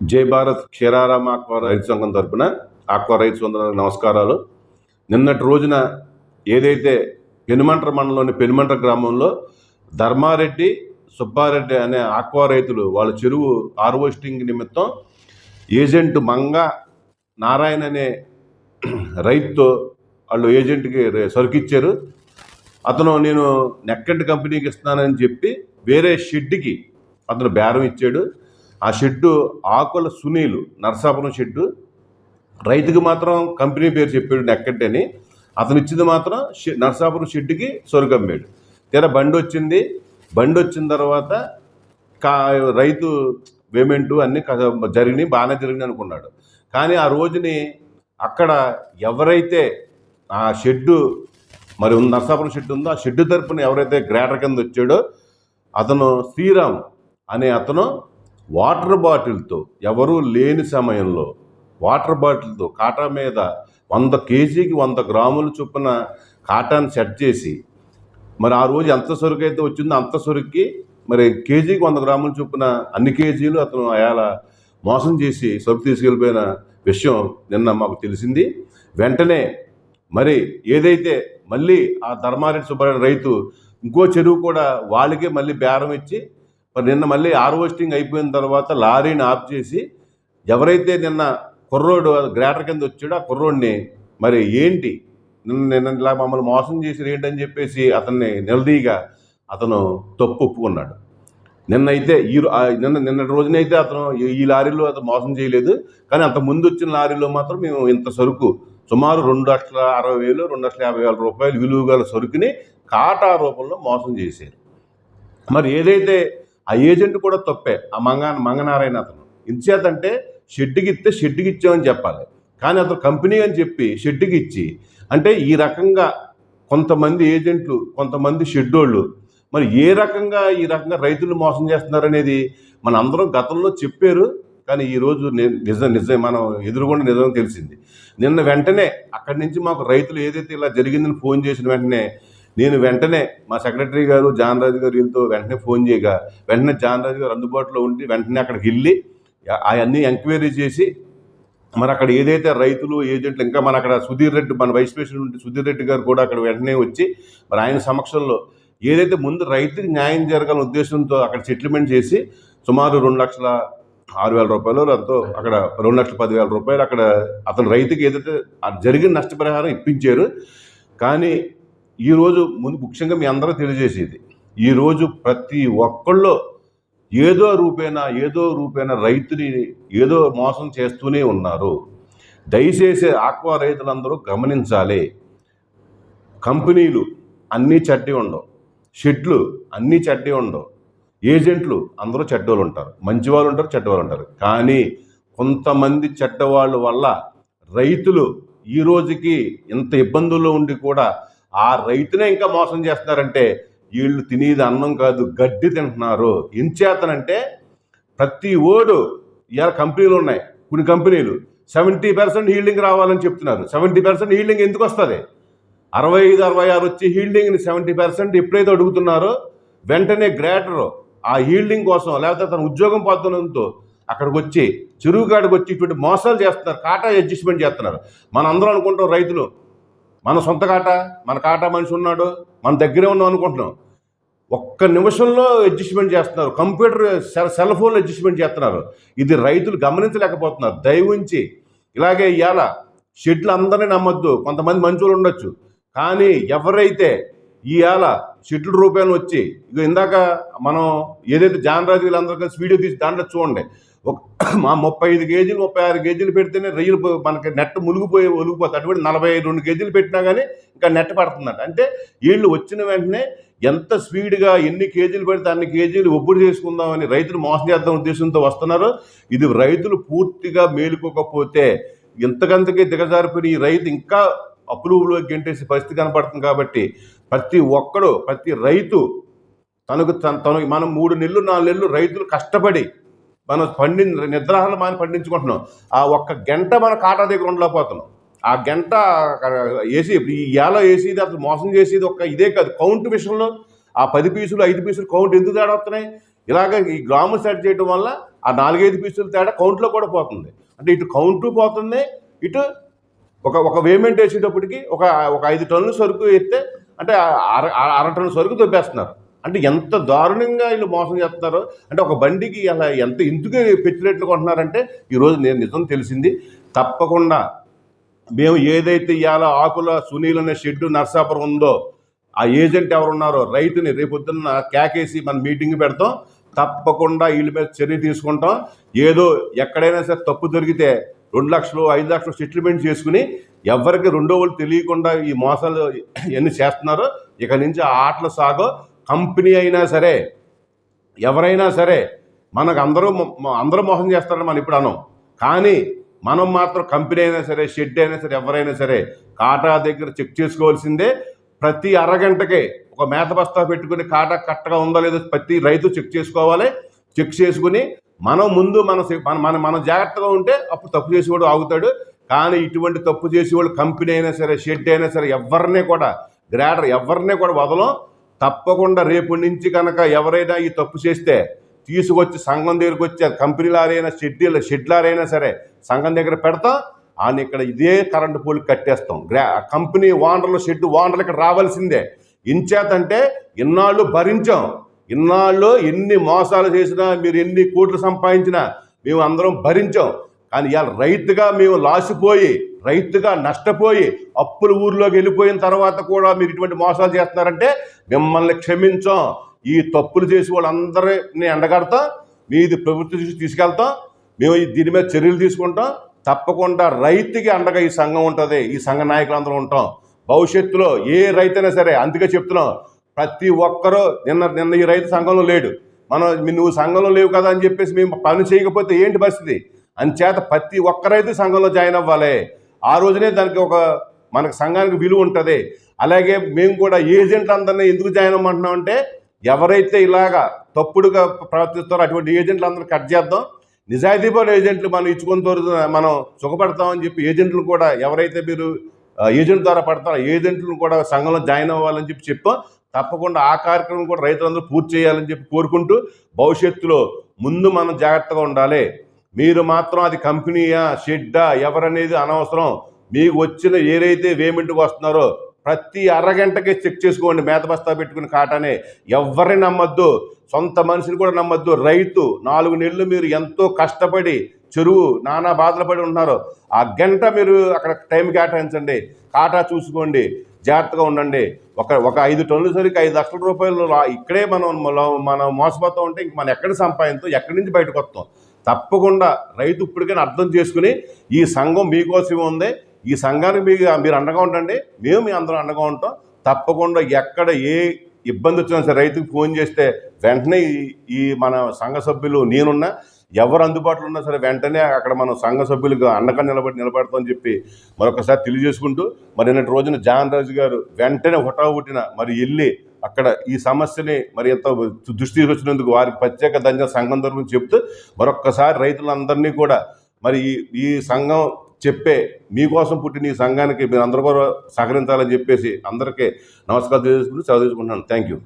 జై భారత్ క్షీరారామ ఆక్వా రైతు సంఘం తరపున ఆక్వా రైతు సోదరులకు నమస్కారాలు. నిన్నటి రోజున ఏదైతే పెనుమంట్ర మండలంలోని పెనుమంట్ర గ్రామంలో ధర్మారెడ్డి సుబ్బారెడ్డి అనే ఆక్వా రైతులు వాళ్ళ చెరువు హార్వెస్టింగ్ నిమిత్తం ఏజెంట్ మంగ నారాయణ అనే రైతుతో వాళ్ళు ఏజెంట్కి సరుకిచ్చారు అతను నేను నెక్కెంట్ కంపెనీకి ఇస్తున్నానని చెప్పి వేరే షెడ్కి అతను బేరం ఇచ్చాడు. ఆ షెడ్డు ఆకుల సునీలు నరసాపురం షెడ్డు. రైతుకి మాత్రం కంపెనీ పేరు చెప్పాడు ఎక్కడని అతను ఇచ్చింది మాత్రం నరసాపురం షెడ్డుకి సొరుగమ్మేడు తీరా బండి వచ్చింది. బండి వచ్చిన తర్వాత కా రైతు పేమెంటు అన్నీ జరిగినాయి బాగానే జరిగినాయి అనుకున్నాడు. కానీ ఆ రోజుని అక్కడ ఎవరైతే ఆ షెడ్డు మరి నరసాపురం షెడ్ ఉందో ఆ షెడ్డు తరపున ఎవరైతే గ్రేటర్ కింద వచ్చాడో అతను శ్రీరామ్ అనే అతను వాటర్ బాటిల్తో ఎవరూ లేని సమయంలో వాటర్ బాటిల్తో కాటా మీద వంద కేజీకి వంద గ్రాముల చొప్పున కాటాను సెట్ చేసి మరి ఆ రోజు ఎంత సరుకు అయితే వచ్చిందో అంత సరుకుకి మరి కేజీకి వంద గ్రాముల చొప్పున అన్ని కేజీలు అతను అయాల మోసం చేసి సరుకు తీసుకెళ్ళిపోయిన విషయం నిన్న మాకు తెలిసింది. వెంటనే మరి ఏదైతే మళ్ళీ ఆ ధర్మారెడ్డి సుబ్బారెడ్డి రైతు ఇంకో చెరువు కూడా వాళ్ళకే మళ్ళీ బేరం ఇచ్చి మరి నిన్న మళ్ళీ హార్వెస్టింగ్ అయిపోయిన తర్వాత లారీని ఆఫ్ చేసి ఎవరైతే నిన్న కుర్రోడు గ్రేటర్ కింద వచ్చాడో ఆ కుర్రోడిని మరి ఏంటి? నిన్న నిన్న ఇలా మమ్మల్ని మోసం చేసి ఏంటని చెప్పేసి అతన్ని నిలదీయగా అతను తప్పు ఒప్పుకున్నాడు నిన్నైతే ఈ నిన్న నిన్న రోజునైతే అతను ఈ లారీలో అతను మోసం చేయలేదు. కానీ అంత ముందు వచ్చిన లారీలో మాత్రం మేము ఇంత సరుకు సుమారు రెండు లక్షల అరవై వేలు రెండు లక్షల యాభై వేల రూపాయలు విలువ గల సరుకుని కాటా రూపంలో మోసం చేశారు. మరి ఏదైతే ఆ ఏజెంట్ కూడా తప్పే. ఆ మంగ మంగనారాయణ అతను. ఇంతచేతంటే షెడ్డుకి ఇస్తే షెడ్డుకి ఇచ్చామని చెప్పాలి. కానీ అతను కంపెనీ అని చెప్పి షెడ్డుకి ఇచ్చి అంటే ఈ రకంగా కొంతమంది ఏజెంట్లు కొంతమంది షెడ్డోళ్ళు మరి ఏ రకంగా ఈ రకంగా రైతులు మోసం చేస్తున్నారనేది మన అందరం గతంలో చెప్పారు. కానీ ఈరోజు నిజం నిజం మనం ఎదురుగుండా నిజం తెలిసింది. నిన్న వెంటనే అక్కడి నుంచి మాకు రైతులు ఏదైతే ఇలా జరిగిందని ఫోన్ చేసిన వెంటనే నేను వెంటనే మా సెక్రటరీ గారు జాన్ రాజు గారు వీళ్ళతో వెంటనే ఫోన్ చేయగా వెంటనే జాన్ రాజు గారు అందుబాటులో ఉండి వెంటనే అక్కడికి వెళ్ళి అవన్నీ ఎంక్వైరీ చేసి మరి అక్కడ ఏదైతే రైతులు ఏజెంట్లు ఇంకా మన అక్కడ సుధీర్ రెడ్డి మన వైస్ ప్రెసిడెంట్ సుధీర్ రెడ్డి గారు కూడా అక్కడ వెంటనే వచ్చి మరి ఆయన సమక్షంలో ఏదైతే ముందు రైతుకి న్యాయం జరగాలనే ఉద్దేశంతో అక్కడ సెటిల్మెంట్ చేసి సుమారు రెండు లక్షల ఆరు వేల రూపాయలు ఎంతో అక్కడ రెండు లక్షల పదివేల రూపాయలు అక్కడ అతను రైతుకి ఏదైతే జరిగిన నష్టపరిహారం ఇప్పించారు. కానీ ఈరోజు ముందు ముఖ్యంగా మీ అందరూ తెలియజేసేది. ఈరోజు ప్రతి ఒక్కళ్ళు ఏదో రూపేణా ఏదో రూపేణా రైతుని ఏదో మోసం చేస్తూనే ఉన్నారు. దయచేసి ఆక్వా రైతులందరూ గమనించాలి. కంపెనీలు అన్నీ చట్టి ఉండవు. షెడ్లు అన్నీ చట్టి ఉండవు. ఏజెంట్లు అందరూ చెడ్డవాళ్ళు ఉంటారు. మంచి వాళ్ళు ఉంటారు చెడ్డవాళ్ళు ఉంటారు. కానీ కొంతమంది చెడ్డవాళ్ళు వల్ల రైతులు ఈ రోజుకి ఇంత ఇబ్బందుల్లో ఉండి కూడా ఆ రైతునే ఇంకా మోసం చేస్తున్నారంటే వీళ్ళు తినేది అన్నం కాదు గడ్డి తింటున్నారు. ఎంచేతనంటే ప్రతి ఓడు ఇవాళ కంపెనీలు ఉన్నాయి కొన్ని కంపెనీలు. సెవెంటీ పర్సెంట్ హీల్డింగ్ రావాలని చెప్తున్నారు. సెవెంటీ పర్సెంట్ హీల్డింగ్ ఎందుకు వస్తుంది? అరవై ఐదు అరవై ఆరు వచ్చి హీల్డింగ్ని సెవెంటీ పర్సెంట్ ఎప్పుడైతే అడుగుతున్నారో వెంటనే గ్రేటర్ ఆ హీల్డింగ్ కోసం లేకపోతే తన ఉద్యోగం పొందడంతో అక్కడికి వచ్చి చెరువు కాడికి వచ్చి ఇటువంటి మోసాలు చేస్తున్నారు కాటా అడ్జస్ట్మెంట్ చేస్తున్నారు. మన అందరం అనుకుంటాం రైతులు మన సొంత కాటా మన కాటా మనిషి ఉన్నాడు మన దగ్గరే ఉన్నాం అనుకుంటున్నాం. ఒక్క నిమిషంలో అడ్జస్ట్మెంట్ చేస్తున్నారు. కంప్యూటర్ సెల్ సెల్ ఫోన్లో అడ్జస్ట్మెంట్ చేస్తున్నారు. ఇది రైతులు గమనించలేకపోతున్నారు. దయవుంచి ఇలాగే ఇవాళ షెడ్లు అందరినీ నమ్మొద్దు. కొంతమంది మంచులు ఉండొచ్చు. కానీ ఎవరైతే ఇవాళ షెడ్ల రూపాయలు వచ్చి ఇక ఇందాక మనం ఏదైతే జానరాజు వీళ్ళందరూ కలిసి వీడియో తీసి దాంట్లో చూడండి. ఒక మా ముప్పై ఐదు కేజీలు ముప్పై ఆరు కేజీలు పెడితేనే రొయ్యలు మనకి నెట్ మునిగిపోయి ఒలిగిపోతుంది. అటువంటి నలభై రెండు కేజీలు పెట్టినా కానీ ఇంకా నెట్ పడుతుందంట. అంటే వీళ్ళు వచ్చిన వెంటనే ఎంత స్పీడ్గా ఎన్ని కేజీలు పెడితే అన్ని కేజీలు ఒప్పుడు చేసుకుందామని రైతులు మోసం చేద్దాం ఉద్దేశంతో వస్తున్నారు. ఇది రైతులు పూర్తిగా మేలుకోకపోతే ఇంతకంతకే దిగజారిపోయిన ఈ రైతు ఇంకా అప్పులులో గెంటేసే పరిస్థితి కనపడుతుంది కాబట్టి ప్రతి ఒక్కడు ప్రతి రైతు తనకు తన- తను మనం మూడు నెలలు నాలుగు నెలలు రైతులు కష్టపడి మనం పండి నిద్రాహాలు మాని పండించుకుంటున్నాం. ఆ ఒక్క గంట మన కాటా దగ్గర ఉండలేకపోతున్నాం. ఆ గంట వేసి ఈ ఏలో వేసేది అసలు మోసం చేసేది ఒక్క ఇదే కాదు. కౌంట్ విషయంలో ఆ పది పీసులు ఐదు పీసులు కౌంట్ ఎందుకు తేడా వస్తున్నాయి? ఇలాగ ఈ గ్రాము సెట్ చేయడం వల్ల ఆ నాలుగైదు పీసుల తేడా కౌంట్లో కూడా పోతుంది. అంటే ఇటు కౌంటు పోతుంది ఇటు ఒక ఒక వేమెంట్ వేసేటప్పటికి ఒక ఒక ఐదు టన్నుల సరుకు ఎత్తే అంటే అర అర- అర టన్ను సరుకు దొబ్బేస్తున్నారు. అంటే ఎంత దారుణంగా వీళ్ళు మోసం చేస్తున్నారో అంటే ఒక బండికి అలా ఎంత ఎందుకు పెట్టి కొంటున్నారంటే ఈరోజు నేను నిజం తెలిసింది తప్పకుండా మేము ఏదైతే ఇవాళ ఆకుల సునీల్ అనే షెడ్ నర్సాపురం ఉందో ఆ ఏజెంట్ ఎవరున్నారో రైతుని రేపొద్దున్న కేకేసి మన మీటింగ్ పెడతాం తప్పకుండా వీళ్ళ మీద చర్య తీసుకుంటాం. ఏదో ఎక్కడైనా సరే తప్పు దొరికితే రెండు లక్షలు ఐదు లక్షలు సెటిల్మెంట్ చేసుకుని ఎవరికి రెండో వాళ్ళు తెలియకుండా ఈ మోసాలు ఎన్ని చేస్తున్నారో ఇక నుంచి ఆ సాగో కంపెనీ అయినా సరే ఎవరైనా సరే మనకు అందరూ అందరూ మోసం చేస్తారని మనం ఇప్పుడు అనం కానీ మనం మాత్రం కంపెనీ అయినా సరే షెడ్ అయినా సరే ఎవరైనా సరే కాటా దగ్గర చెక్ చేసుకోవాల్సిందే. ప్రతి అరగంటకే ఒక మేత బస్తా పెట్టుకుని కాటా కరెక్ట్గా ఉందో లేదో ప్రతి రైతు చెక్ చేసుకోవాలి. చెక్ చేసుకుని మనం ముందు మన మన మన మనం జాగ్రత్తగా ఉంటే అప్పుడు తప్పు చేసేవాడు ఆగుతాడు. కానీ ఇటువంటి తప్పు చేసేవాళ్ళు కంపెనీ అయినా సరే షెడ్ అయినా సరే ఎవరినే కూడా గ్రాడర్ ఎవరినే కూడా వదలం. తప్పకుండా రేపు నుంచి కనుక ఎవరైనా ఈ తప్పు చేస్తే తీసుకొచ్చి సంఘం దగ్గరికి వచ్చే కంపెనీలారైనా షెడ్ షెడ్లారైనా సరే సంఘం దగ్గర పెడతాం ఆయన ఇక్కడ ఇదే కరెంటు పోల్ కట్టేస్తాం. గ్రా కంపెనీ ఓనర్లు షెడ్ ఓనర్లు ఇక్కడ రావాల్సిందే. ఇంచేతంటే ఇన్నాళ్ళు భరించాం. ఇన్నాళ్ళు ఎన్ని మోసాలు చేసినా మీరు ఎన్ని కోట్లు సంపాదించినా మేము అందరం భరించాం. కానీ ఇవాళ రైతుగా మేము లాసిపోయి రైతుగా నష్టపోయి అప్పుల ఊర్లోకి వెళ్ళిపోయిన తర్వాత కూడా మీరు ఇటువంటి మోసాలు చేస్తున్నారంటే మిమ్మల్ని క్షమించాం. ఈ తప్పులు చేసి వాళ్ళందరినీ ఎండగడతాం. మీది ప్రభుత్వం దృష్టికి తీసుకెళ్తాం. మేము ఈ దీని మీద చర్యలు తీసుకుంటాం. తప్పకుండా రైతుకి అండగా ఈ సంఘం ఉంటుంది. ఈ సంఘ నాయకులందరూ ఉంటాం. భవిష్యత్తులో ఏ రైతైనా సరే అందుకే చెప్తున్నాం. ప్రతి ఒక్కరూ నిన్న నిన్న ఈ రైతు సంఘంలో లేడు. మనం నువ్వు సంఘంలో లేవు కదా అని చెప్పేసి మేము పని చేయకపోతే ఏంటి పరిస్థితి? అంచేత ప్రతి ఒక్క రైతు సంఘంలో జాయిన్ అవ్వాలి. ఆ రోజునే దానికి ఒక మనకు సంఘానికి విలువ ఉంటుంది. అలాగే మేము కూడా ఏజెంట్లు అందరినీ ఎందుకు జాయిన్ అవ్వమంటున్నాం అంటే ఎవరైతే ఇలాగా తప్పుడుగా ప్రవర్తిస్తారో అటువంటి ఏజెంట్లు అందరినీ కట్ చేద్దాం. నిజాయితీపరుల ఏజెంట్లు మనం ఇచ్చుకొని దొరుకు మనం సుఖపడతామని చెప్పి ఏజెంట్లు కూడా ఎవరైతే మీరు ఏజెంట్ ద్వారా పడతారో ఏజెంట్లు ఏజెంట్లను కూడా సంఘంలో జాయిన్ అవ్వాలని చెప్పి చెప్పాం. తప్పకుండా ఆ కార్యక్రమం కూడా రైతులందరూ పూర్తి చేయాలని చెప్పి కోరుకుంటూ భవిష్యత్తులో ముందు మనం జాగ్రత్తగా ఉండాలి. మీరు మాత్రం అది కంపెనీయా షెడ్డా ఎవరనేది అనవసరం. మీకు వచ్చిన ఏదైతే వేమెంట్కి వస్తున్నారో ప్రతి అరగంటకే చెక్ చేసుకోండి. మేత బస్తా పెట్టుకుని కాటానే ఎవరిని నమ్మద్దు. సొంత మనిషిని కూడా నమ్మద్దు. రైతు నాలుగు నెలలు మీరు ఎంతో కష్టపడి చెరువు నానా బాధలు పడి ఉంటున్నారు. ఆ గంట మీరు అక్కడ టైం కేటాయించండి. కాటా చూసుకోండి. జాగ్రత్తగా ఉండండి. ఒక ఒక ఐదు టన్నుల సరికి ఐదు లక్షల రూపాయలు ఇక్కడే మనం మనం- మనం మోసపోతూ ఉంటే ఇంక మనం ఎక్కడ సంపాదించాం? ఎక్కడి నుంచి బయటకు వస్తాం? తప్పకుండా రైతు ఇప్పటికైనా అర్థం చేసుకుని ఈ సంఘం మీకోసమే ఉంది. ఈ సంఘానికి మీకు మీరు అండగా ఉండండి. మేము మీ అందరం అండగా ఉంటాం. తప్పకుండా ఎక్కడ ఏ ఇబ్బంది వచ్చినా సరే రైతుకు ఫోన్ చేస్తే వెంటనే ఈ- మన సంఘ సభ్యులు నేనున్నా ఎవరు అందుబాటులో ఉన్నా సరే వెంటనే అక్కడ మనం సంఘ సభ్యులకు అండగా నిలబడి నిలబడతామని చెప్పి మరొకసారి తెలియజేసుకుంటూ మరి నిన్నటి రోజున జాన్ రాజు గారు వెంటనే హుటాహుటిన మరి వెళ్ళి అక్కడ ఈ సమస్యని మరి ఎంత దృష్టి వచ్చినందుకు వారికి ప్రత్యేక దంజ సంఘం తరఫున చెప్తూ మరొక్కసారి రైతులందరినీ కూడా మరి ఈ సంఘం చెప్పే మీకోసం పుట్టిన ఈ సంఘానికి మీరు అందరూ కూడా సహకరించాలని చెప్పేసి అందరికీ నమస్కారం తెలియజేసుకుంటూ చదివించుకుంటున్నాను థ్యాంక్ యూ